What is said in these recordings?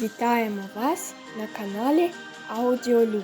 Вітаємо вас на каналі Аудіолюб.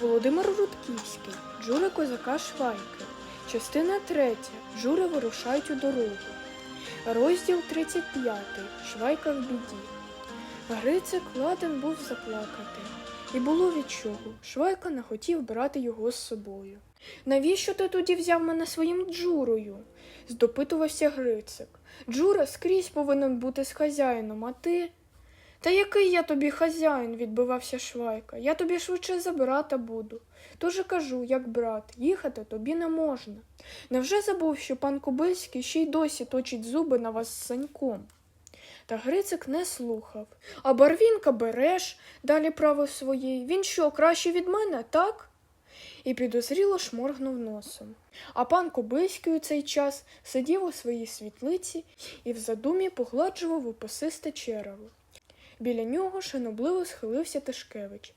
Володимир Рудківський, Джури козака Швайки. Частина 3. Джури вирушають у дорогу. Розділ 35. Швайка в біді. Грицик ладен був заплакати. І було від чого. Швайка не хотів брати його з собою. Навіщо ти тоді взяв мене своїм джурою? здопитувався Грицик. Джура скрізь повинен бути з хазяїном, а ти. Та який я тобі хазяїн, відбивався Швайка. Я тобі швидше за брата буду. Тож кажу, як брат, їхати тобі не можна. Невже забув, що пан Кобильський ще й досі точить зуби на вас з саньком? Та Грицик не слухав. А Барвінка береш, далі правив своєї. Він що, краще від мене, так? І підозріло шморгнув носом. А пан Кобильський у цей час сидів у своїй світлиці і в задумі погладжував опосисте черево. Біля нього шанобливо схилився Тишкевич.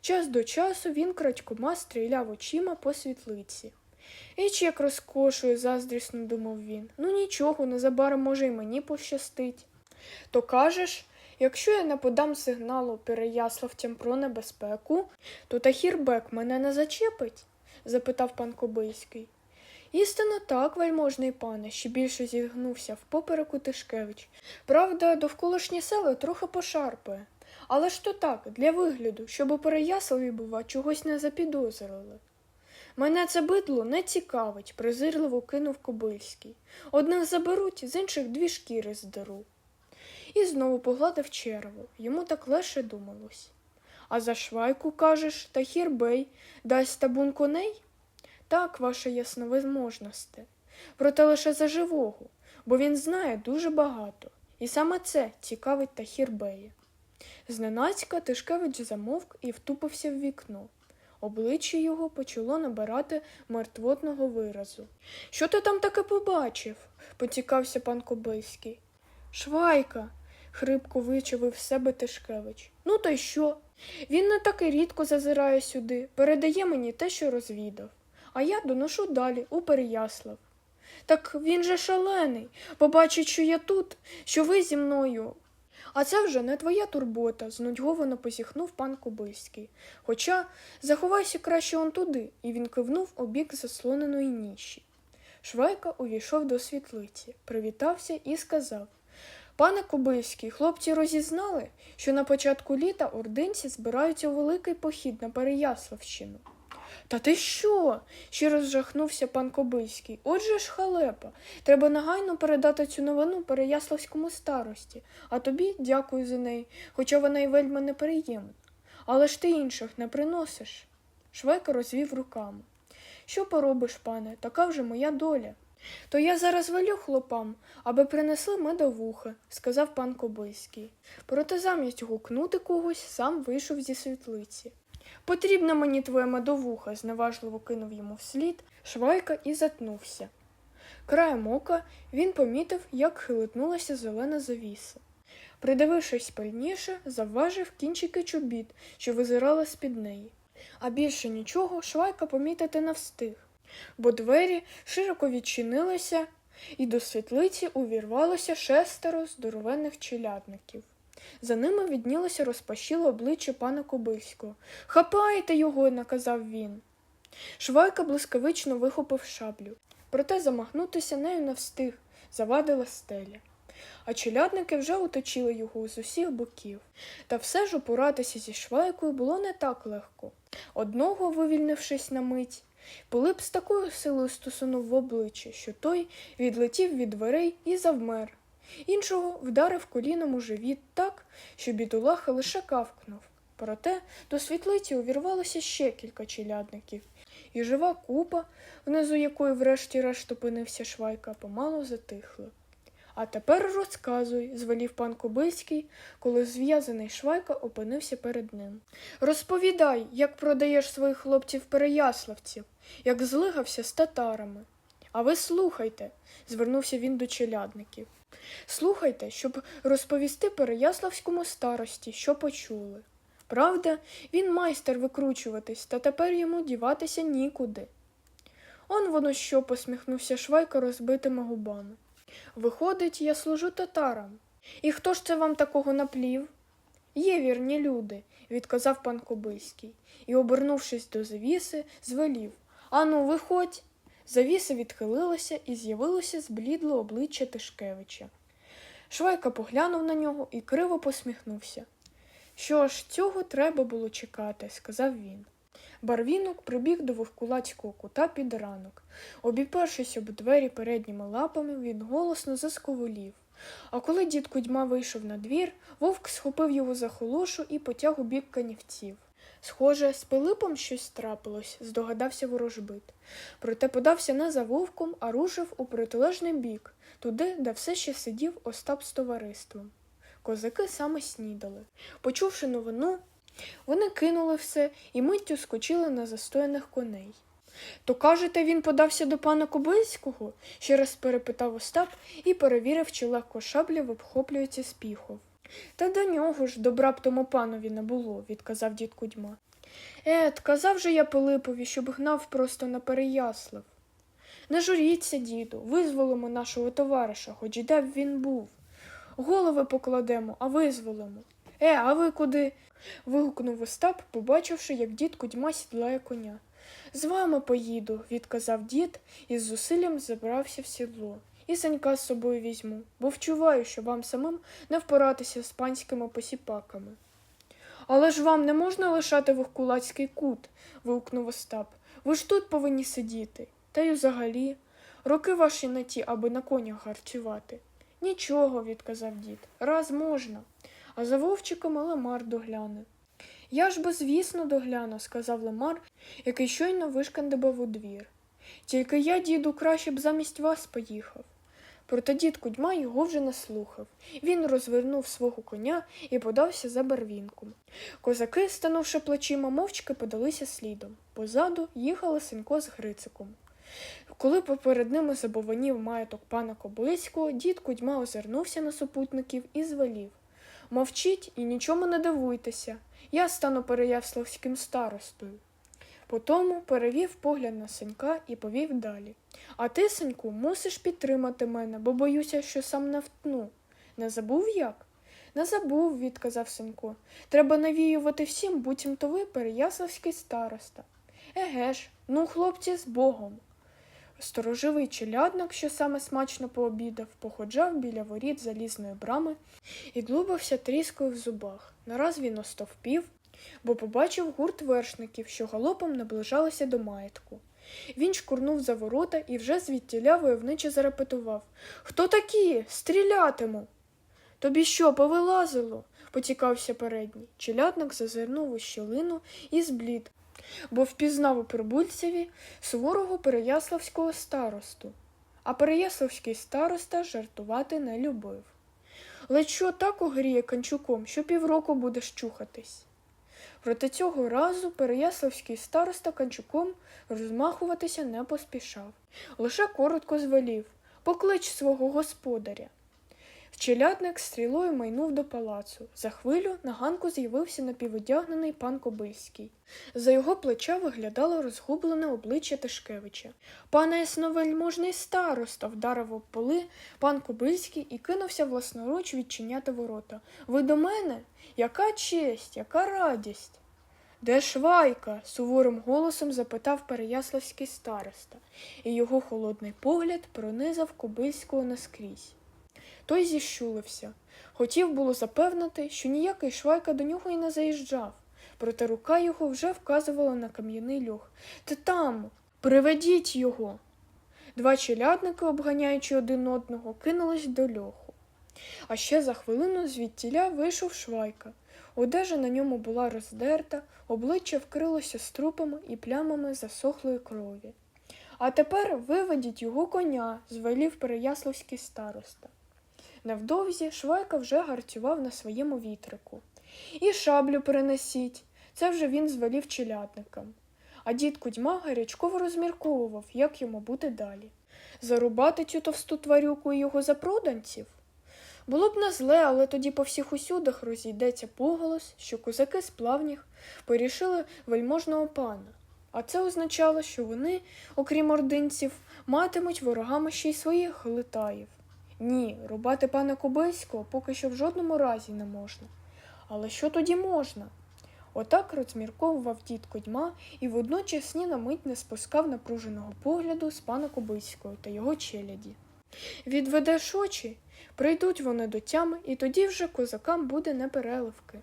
Час до часу він крадькома стріляв очима по світлиці. Іч як розкошує, заздрісно думав він. Ну нічого, незабаром може й мені пощастить. То кажеш, якщо я не подам сигналу переяславцям про небезпеку, то Тахірбек мене не зачепить? запитав пан Кобильський. Істинно так, вельможний пане, ще більше зігнувся впопереку Тишкевич. Правда, довколишні села трохи пошарпає. Але ж то так, для вигляду, щоб у Переяславі, бува, чогось не запідозрили. Мене це бидло не цікавить, презирливо кинув Кобильський. Одних заберуть, з інших дві шкіри здеру. І знову погладив черво, йому так легше думалось. А за швайку, кажеш, та хірбей дасть табун коней? Так, ваша ясновизможносте. Проте лише за живого, бо він знає дуже багато, і саме це цікавить Тахірбея. Зненацька Тишкевич замовк і втупився в вікно. Обличчя його почало набирати мертвотного виразу. Що ти там таке побачив? поцікався пан Кобильський. Швайка, хрипко вичавив себе Тишкевич. Ну то й що? Він не так і рідко зазирає сюди, передає мені те, що розвідав, а я доношу далі, у Переяслав. Так він же шалений, побачить, що я тут, що ви зі мною. А це вже не твоя турбота, знудьговано посіхнув пан Кобильський. Хоча заховайся краще он туди, і він кивнув у бік заслоненої ніші. Швайка увійшов до світлиці, привітався і сказав Пане Кобильський, хлопці розізнали, що на початку літа ординці збираються у великий похід на Переяславщину. Та ти що? ще розжахнувся пан Кобильський. Отже ж халепа. Треба негайно передати цю новину Переяславському старості, а тобі дякую за неї, хоча вона й вельми неприємна. Але ж ти інших не приносиш. Швейка розвів руками. Що поробиш, пане, така вже моя доля. То я зараз велю хлопам, аби принесли медовухи, сказав пан Кобильський. Проте замість гукнути когось сам вийшов зі світлиці. Потрібна мені твоя медовуха, зневажливо кинув йому вслід швайка і затнувся. Краєм ока він помітив, як хилитнулася зелена завіса. Придивившись пильніше, завважив кінчики чобіт, що визирали з-під неї. А більше нічого швайка помітити не встиг, бо двері широко відчинилися, і до світлиці увірвалося шестеро здоровенних челядників. За ними віднілося розпашіле обличчя пана Кобильського. Хапайте його, наказав він. Швайка блискавично вихопив шаблю, проте замахнутися нею не встиг, завадила стеля. А челядники вже оточили його з усіх боків. Та все ж упоратися зі швайкою було не так легко. Одного, вивільнившись на мить, Пилип з такою силою стосунув в обличчя, що той відлетів від дверей і завмер. Іншого вдарив коліном у живіт так, що бідолаха лише кавкнув. Проте до світлиці увірвалося ще кілька челядників, і жива купа, внизу якої врешті-решт опинився швайка, помалу затихла. А тепер розказуй, звелів пан Кобильський, коли зв'язаний швайка опинився перед ним. Розповідай, як продаєш своїх хлопців переяславців, як злигався з татарами. А ви слухайте, звернувся він до челядників. Слухайте, щоб розповісти Переяславському старості, що почули. Правда, він майстер викручуватись, та тепер йому діватися нікуди. Он воно що, посміхнувся Швайка розбитими губами. Виходить, я служу татарам. І хто ж це вам такого наплів? Є вірні люди, відказав пан Кобильський, і, обернувшись до завіси, звелів Ану, виходь. Завіса відхилилася і з'явилося зблідле обличчя Тишкевича. Швайка поглянув на нього і криво посміхнувся. Що ж, цього треба було чекати, сказав він. Барвінок прибіг до вовкулацького кута під ранок. Обіпершись об двері передніми лапами, він голосно засковолів. А коли дід Кудьма вийшов на двір, вовк схопив його за холошу і потяг у бік канівців. Схоже, з Пилипом щось трапилось, здогадався ворожбит. Проте подався не за вовком, а рушив у протилежний бік, туди, де все ще сидів Остап з товариством. Козаки саме снідали. Почувши новину, вони кинули все і миттю скочили на застояних коней. То кажете, він подався до пана Кобильського? ще раз перепитав Остап і перевірив, чи легко шабля обхоплюється з піхов. Та до нього ж добра б тому панові не було, відказав дід Кудьма. Ет, казав же я Пилипові, щоб гнав просто на Переяслав. Не журіться, діду, визволимо нашого товариша, хоч і де б він був. Голови покладемо, а визволимо. Е, а ви куди? вигукнув Остап, побачивши, як дід Кудьма сідлає коня. З вами поїду, відказав дід і з зусиллям забрався в сідло. І санька з собою візьму, бо вчуваю, що вам самим не впоратися з панськими посіпаками. Але ж вам не можна лишати вовкулацький кут, вигукнув Остап. Ви ж тут повинні сидіти. Та й взагалі. Роки ваші не ті, аби на конях гарчувати. Нічого, відказав дід, раз можна. А за вовчиком Лемар догляне. Я ж би, звісно, догляну, сказав Лемар, який щойно вишкандибав у двір. Тільки я, діду, краще б замість вас поїхав. Проте дід Кудьма його вже не слухав. Він розвернув свого коня і подався за барвінком. Козаки, станувши плечима, мовчки подалися слідом. Позаду їхали Сенько з Грициком. Коли поперед ними забованів маєток пана Коблицького, дід Кудьма озирнувся на супутників і звелів Мовчіть і нічому не дивуйтеся. Я стану переяславським старостою. Потому перевів погляд на Сенька і повів далі. А ти, Сеньку, мусиш підтримати мене, бо боюся, що сам не втну. Не забув як? Не забув, відказав Сенько. Треба навіювати всім, буцімто ви переяславський староста. Еге ж, ну, хлопці, з Богом. Стороживий челядник, що саме смачно пообідав, походжав біля воріт залізної брами і длубався тріскою в зубах. Нараз він остовпів, бо побачив гурт вершників, що галопом наближалися до маєтку. Він шкурнув за ворота і вже звідтіля войовниче зарепетував Хто такі? Стрілятиму. Тобі що, повилазило? поцікався передній. Челядник зазирнув у щілину і зблід, бо впізнав у прибульцеві суворого переяславського старосту. А переяславський староста жартувати не любив. Ледь що так огріє канчуком, що півроку будеш чухатись. Проте цього разу Переяславський староста канчуком розмахуватися не поспішав, лише коротко звелів поклич свого господаря. Челядник стрілою майнув до палацу. За хвилю на ганку з'явився напіводягнений пан Кобильський. За його плеча виглядало розгублене обличчя Тишкевича. Пане ясновельможний староста, вдарив об поли пан Кобильський і кинувся власноруч відчиняти ворота. Ви до мене? Яка честь, яка радість? Де швайка? суворим голосом запитав переяславський староста, і його холодний погляд пронизав Кобильського наскрізь. Той зіщулився. Хотів було запевнити, що ніякий швайка до нього й не заїжджав, проте рука його вже вказувала на кам'яний льох. Ти там, приведіть його. Два челядники, обганяючи один одного, кинулись до льоху. А ще за хвилину звідтіля вийшов швайка. Одежа на ньому була роздерта, обличчя вкрилося струпами і плямами засохлої крові. А тепер виведіть його коня, звелів переяславський староста. Невдовзі Швайка вже гарцював на своєму вітрику. І шаблю перенесіть. Це вже він звелів челядникам. А дід Кудьма гарячково розмірковував, як йому бути далі. Зарубати цю товсту тварюку і його запроданців? Було б не зле, але тоді по всіх усюдах розійдеться поголос, що козаки з плавніх порішили вельможного пана. А це означало, що вони, окрім ординців, матимуть ворогами ще й своїх глитаїв. Ні, рубати пана Кобильського поки що в жодному разі не можна. Але що тоді можна? Отак розмірковував дід Кодьма і водночас ні на мить не спускав напруженого погляду з пана Кобильського та його челяді. Відведеш очі, прийдуть вони до тями, і тоді вже козакам буде непереливки.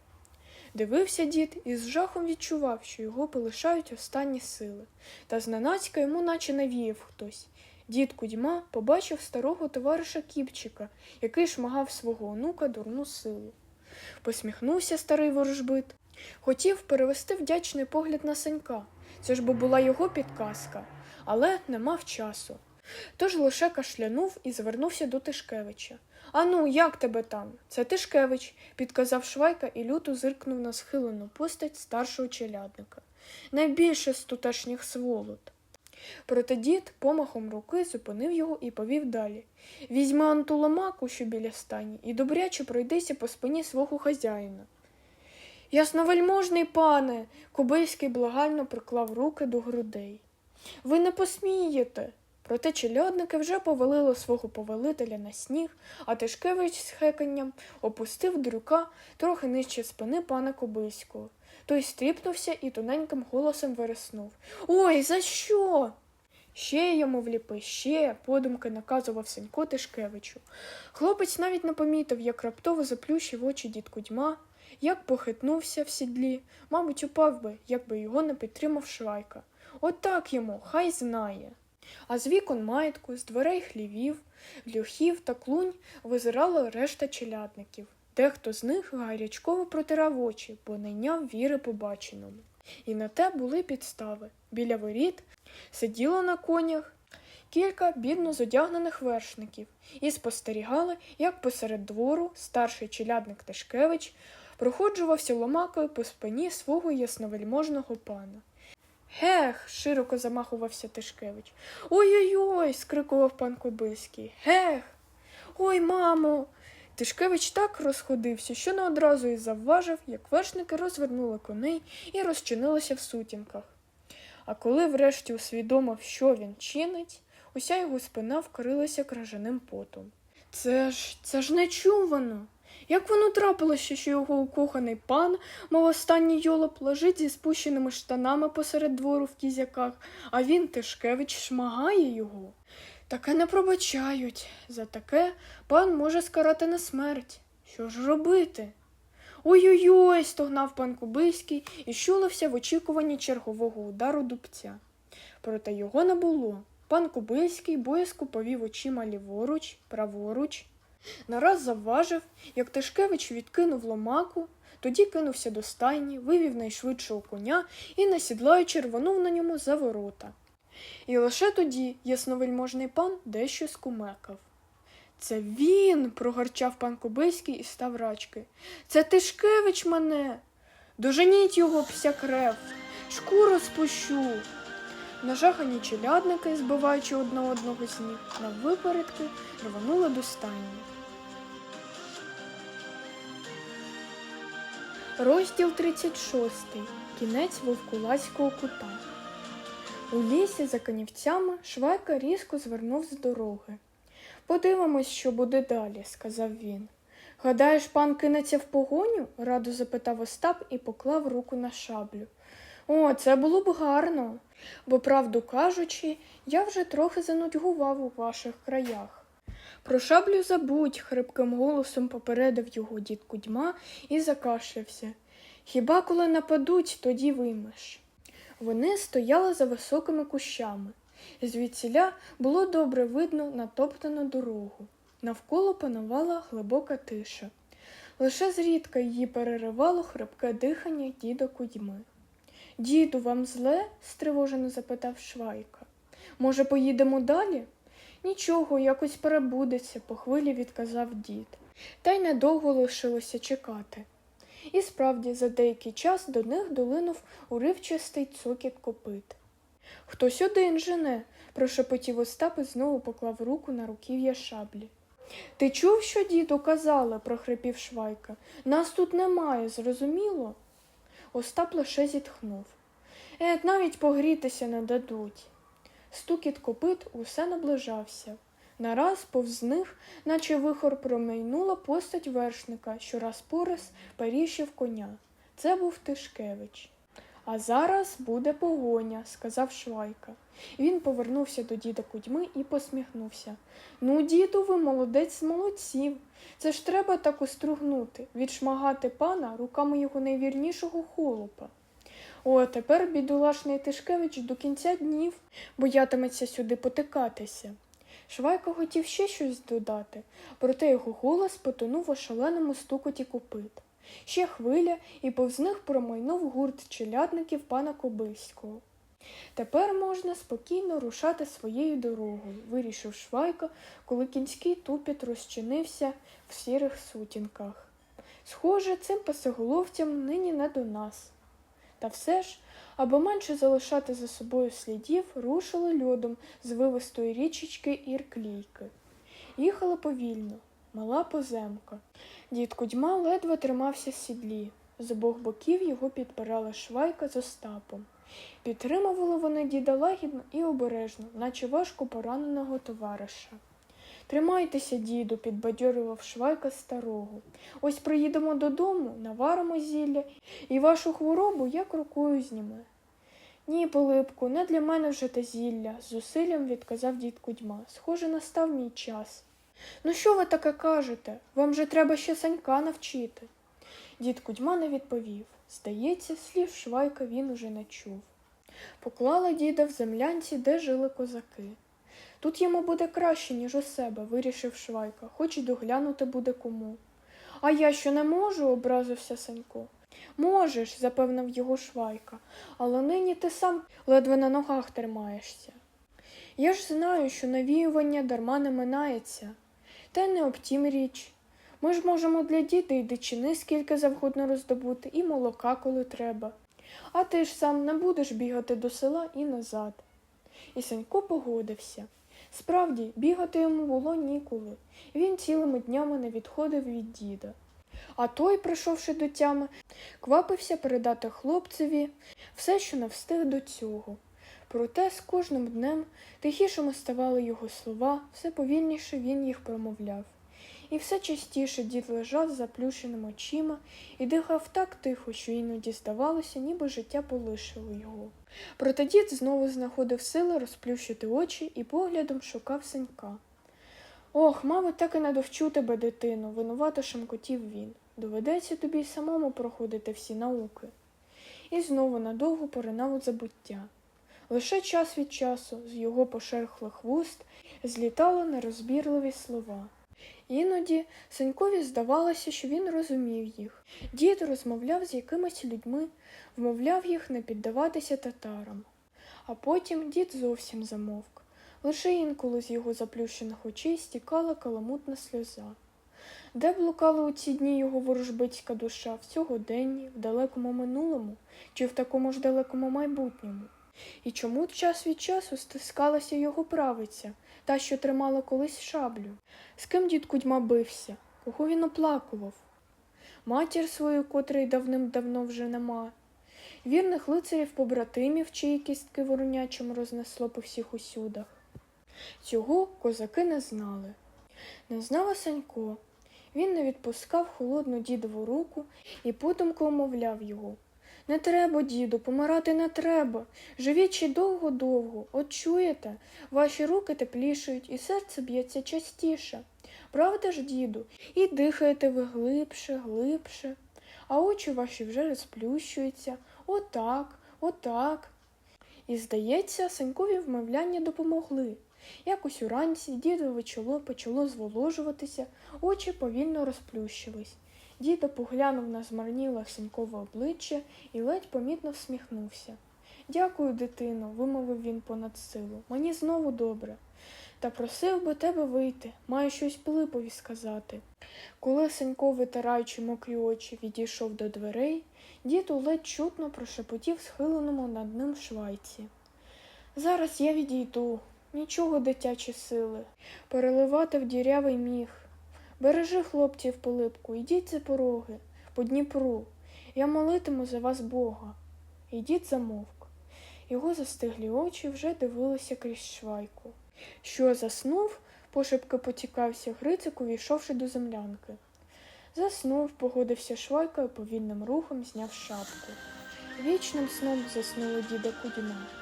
Дивився дід і з жахом відчував, що його полишають останні сили, та зненацька йому наче навіяв хтось. Дід Кудьма побачив старого товариша Кіпчика, який шмагав свого онука дурну силу. Посміхнувся старий ворожбит. Хотів перевести вдячний погляд на Санька. Це ж бо була його підказка, але не мав часу. Тож лише кашлянув і звернувся до Тишкевича. Ану, як тебе там? Це Тишкевич, підказав Швайка і люто зиркнув на схилену постать старшого челядника. Найбільше з тутешніх сволот. Проте дід помахом руки зупинив його і повів далі. Візьми антуломаку, що біля стані, і добряче пройдися по спині свого хазяїна. Ясновельможний пане. Кобильський благально приклав руки до грудей. Ви не посмієте. Проте челядники вже повалили свого повелителя на сніг, а Тишкевич з хеканням опустив дрюка трохи нижче спини пана Кобильського. Той стріпнувся і тоненьким голосом вириснув. Ой, за що? Ще йому вліпи, ще, подумки наказував Сенько Тишкевичу. Хлопець навіть не помітив, як раптово заплющив очі дід Кудьма, як похитнувся в сідлі, мабуть, упав би, якби його не підтримав Швайка. Отак йому, хай знає. А з вікон маєтку, з дверей хлівів, льохів та клунь визирала решта челядників. Дехто з них гарячково протирав очі, бо не йняв віри побаченому. І на те були підстави. Біля воріт сиділо на конях кілька бідно зодягнених вершників і спостерігали, як посеред двору старший челядник Тишкевич проходжувався ломакою по спині свого ясновельможного пана. Гех. широко замахувався Тишкевич. Ой-ой-ой. скрикував пан Кобильський. Гех. Ой, мамо. Тишкевич так розходився, що не одразу і завважив, як вершники розвернули коней і розчинилися в сутінках. А коли врешті усвідомив, що він чинить, уся його спина вкрилася кражаним потом. Це ж це ж нечувано. Як воно трапилося, що його укоханий пан, мов останній йолоп, лежить зі спущеними штанами посеред двору в кізяках, а він, Тишкевич, шмагає його. Таке не пробачають. За таке пан може скарати на смерть. Що ж робити? Ой-ой-ой, стогнав пан Кубиський і щулився в очікуванні чергового удару дубця. Проте його не було. Пан Кубильський боязко повів очима ліворуч, праворуч. Нараз завважив, як Тишкевич відкинув ломаку, тоді кинувся до стайні, вивів найшвидшого коня і, насідлаючи, рвонув на ньому за ворота. І лише тоді ясновельможний пан дещо скумекав. Це він. прогорчав пан Кобильський і став рачки. Це Тишкевич мене. Доженіть його, псякрев, шкуру спущу. Нажахані челядники, збиваючи одне одного з ніг, наввипередки рванули до стайні. Розділ 36. Кінець вовкулацького кута. У лісі за канівцями Швайка різко звернув з дороги. Подивимось, що буде далі, сказав він. Гадаєш, пан кинеться в погоню? радо запитав Остап і поклав руку на шаблю. О, це було б гарно, бо, правду кажучи, я вже трохи занудьгував у ваших краях. Про шаблю забудь, хрипким голосом попередив його дід Кудьма і закашлявся. Хіба коли нападуть, тоді виймеш. Вони стояли за високими кущами. Звідсіля було добре видно натоптану дорогу. Навколо панувала глибока тиша. Лише зрідка її переривало хрипке дихання діда Кудьми. Діду, вам зле? стривожено запитав Швайка. Може, поїдемо далі? Нічого, якось перебудеться, по хвилі відказав дід. Та й недовго лишилося чекати. І справді, за деякий час до них долинув уривчастий цокіт копит. Хтось один жене, прошепотів Остап і знову поклав руку на руків'я шаблі. Ти чув, що діду казали, прохрипів Швайка. Нас тут немає, зрозуміло? Остап лише зітхнув. Е, навіть погрітися не дадуть. Стукіт копит усе наближався. Нараз повз них, наче вихор промайнула постать вершника, що раз по раз періщив коня. Це був Тишкевич. А зараз буде погоня, сказав Швайка. Він повернувся до діда Кудьми і посміхнувся. Ну, діду, ви молодець з молодців. Це ж треба так устругнути, відшмагати пана руками його найвірнішого холопа. О, тепер бідолашний Тишкевич до кінця днів боятиметься сюди потикатися. Швайка хотів ще щось додати, проте його голос потонув у шаленому стукоті копит. Ще хвиля, і повз них промайнув гурт челядників пана Кобильського. Тепер можна спокійно рушати своєю дорогою, вирішив Швайка, коли кінський тупіт розчинився в сірих сутінках. Схоже, цим пасоголовцям нині не до нас. Та все ж, аби менше залишати за собою слідів, рушили льодом з вивистої річечки Ірклійки. Їхали повільно, мала поземка. Дід Кудьма ледве тримався в сідлі. З обох боків його підпирала швайка з Остапом. Підтримували вони діда лагідно і обережно, наче важко пораненого товариша. Тримайтеся, діду, підбадьорював швайка старого. Ось приїдемо додому, наваримо зілля, і вашу хворобу як рукою зніме. Ні, Пилипку, не для мене вже те зілля, з зусиллям відказав дід Кудьма. Схоже, настав мій час. Ну, що ви таке кажете? Вам же треба ще санька навчити. Дід Кудьма не відповів. Здається, слів швайка він уже не чув. Поклала діда в землянці, де жили козаки. Тут йому буде краще, ніж у себе, вирішив Швайка, хоч і доглянути буде кому. А я що не можу, образився Санько. Можеш, запевнив його Швайка, але нині ти сам ледве на ногах тримаєшся. Я ж знаю, що навіювання дарма не минається. Та не об тім річ. Ми ж можемо для діти й дичини скільки завгодно роздобути, і молока, коли треба. А ти ж сам не будеш бігати до села і назад. І Санько погодився. Справді, бігати йому було ніколи. Він цілими днями не відходив від діда. А той, прийшовши до тями, квапився передати хлопцеві все, що не встиг до цього. Проте з кожним днем тихішими ставали його слова, все повільніше він їх промовляв. І все частіше дід лежав з заплющеними очима і дихав так тихо, що іноді здавалося, ніби життя полишило його. Проте дід знову знаходив сили розплющити очі і поглядом шукав синька. Ох, мабуть, так і не довчу тебе, дитину, винувато шамкотів він. Доведеться тобі самому проходити всі науки. І знову надовго поринав у забуття. Лише час від часу з його пошерхлих вуст злітали нерозбірливі слова. Іноді Санькові здавалося, що він розумів їх. Дід розмовляв з якимись людьми, вмовляв їх не піддаватися татарам. А потім дід зовсім замовк. Лише інколи з його заплющених очей стікала каламутна сльоза. Де блукала у ці дні його ворожбицька душа в сьогоденні, в далекому минулому чи в такому ж далекому майбутньому? І чому час від часу стискалася його правиця, та, що тримала колись шаблю? З ким дід Кудьма бився? Кого він оплакував? Матір свою, котрої давним-давно вже нема. Вірних лицарів побратимів, чиї кістки воронячим рознесло по всіх усюдах. Цього козаки не знали. Не знала Санько. Він не відпускав холодну дідову руку і подумки умовляв його. Не треба, діду, помирати не треба. Живіть ще довго-довго. От чуєте, ваші руки теплішають, і серце б'ється частіше. Правда ж, діду, і дихаєте ви глибше, глибше, а очі ваші вже розплющуються. Отак, отак. І, здається, Санькові вмовляння допомогли. Якось уранці дідове чоло почало зволожуватися, очі повільно розплющились. Дідо поглянув на змарніле синькове обличчя і ледь помітно всміхнувся. Дякую, дитино, вимовив він понад силу. Мені знову добре. Та просив би тебе вийти, маю щось Пилипові сказати. Коли Сенько, витираючи мокрі очі, відійшов до дверей, дід ледь чутно прошепотів схиленому над ним швайці. Зараз я відійду, нічого дитячі сили, переливати в дірявий міг. Бережи хлопців Пилипку, йдіть за пороги, по Дніпру. Я молитиму за вас Бога. І дід замовк. Його застиглі очі вже дивилися крізь швайку. Що заснув, пошепки потікався Грицик, увійшовши до землянки. Заснув, погодився швайка і повільним рухом зняв шапку. Вічним сном заснула діда Кудьма.